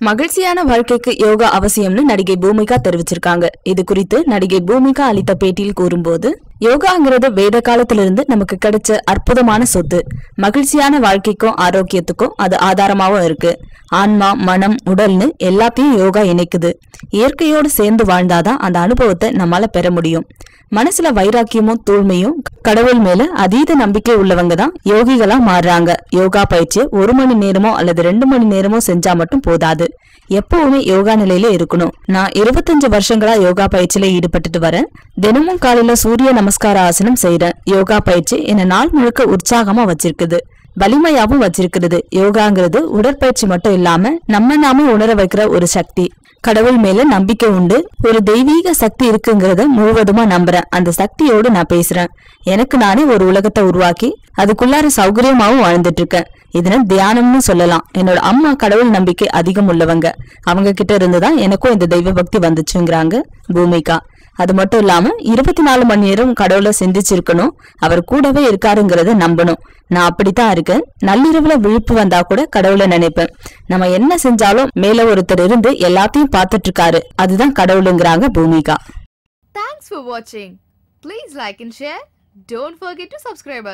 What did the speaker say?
மகிழ்ச்சியான வாழ்க்கைக்கு யோகா அவசியம்னு நடிகை பூமிகா தெரிவிச்சிருக்காங்க. இது குறித்து நடிகை பூமிகா அளித்த பேட்டியில் கூறும்போது யோகாங்கிறது வேத காலத்திலிருந்து நமக்கு கிடைச்ச அற்புதமான சொத்து. மகிழ்ச்சியான வாழ்க்கைக்கும் ஆரோக்கியத்துக்கும் அது ஆதாரமாவும் இருக்கு. ஆன்மா மனம் உடல்னு எல்லாத்தையும் யோகா இணைக்குது. இயற்கையோடு சேர்ந்து வாழ்ந்தாதான் அந்த அனுபவத்தை நம்மால பெற முடியும். மனசுல வைராக்கியமும் தூய்மையும் கடவுள் மேல அதீத நம்பிக்கை உள்ளவங்க தான் யோகிகளா மாறுறாங்க. யோகா பயிற்சி ஒரு மணி நேரமோ அல்லது ரெண்டு மணி நேரமோ செஞ்சா மட்டும் போதாது. எப்பவுமே யோகா நிலையில இருக்கணும். நான் இருபத்தஞ்சு வருஷங்களா யோகா பயிற்சியில ஈடுபட்டுட்டு வரேன். தினமும் காலையில சூரிய நமஸ்கார ஆசனம் செய்யறேன் யோகா பயிற்சி என்ன நாள் முழுக்க உற்சாகமா வச்சிருக்குது. வலிமையாவும் வச்சிருக்கிறது. யோகாங்கிறது உடற்பயிற்சி மட்டும் இல்லாம நம்ம நாமே உணர வைக்கிற ஒரு சக்தி. கடவுள் மேல நம்பிக்கை உண்டு. ஒரு தெய்வீக சக்தி இருக்குங்கிறத முழுவதுமா நம்புறேன். அந்த சக்தியோடு நான் பேசுறேன். எனக்கு நானே ஒரு உலகத்தை உருவாக்கி அதுக்குள்ளார சௌகரியமாவும் வாழ்ந்துட்டு இருக்கேன் இதனை தியானம்னு சொல்லலாம். என்னோட அம்மா கடவுள் நம்பிக்கை அதிகம் உள்ளவங்க. அவங்க கிட்ட இருந்துதான் எனக்கும் இந்த தெய்வ பக்தி வந்துச்சுங்கிறாங்க பூமிகா. அது மட்டும் இல்லாம இருபத்தி நாலு மணி நேரம் கடவுளை சிந்திச்சிருக்கணும். அவர் கூடவே இருக்காருங்கிறத நம்பணும். நான் அப்படித்தான் இருக்கேன். நள்ளிரவுல விழிப்பு வந்தா கூட கடவுளை நினைப்பேன். நம்ம என்ன செஞ்சாலும் மேல ஒருத்தர் இருந்து எல்லாத்தையும் பார்த்துட்டு இருக்காரு அதுதான் கடவுளுங்கிறாங்க பூமிகா. தேங்க்ஸ் for வாட்சிங் please like and share don't forget to subscribe.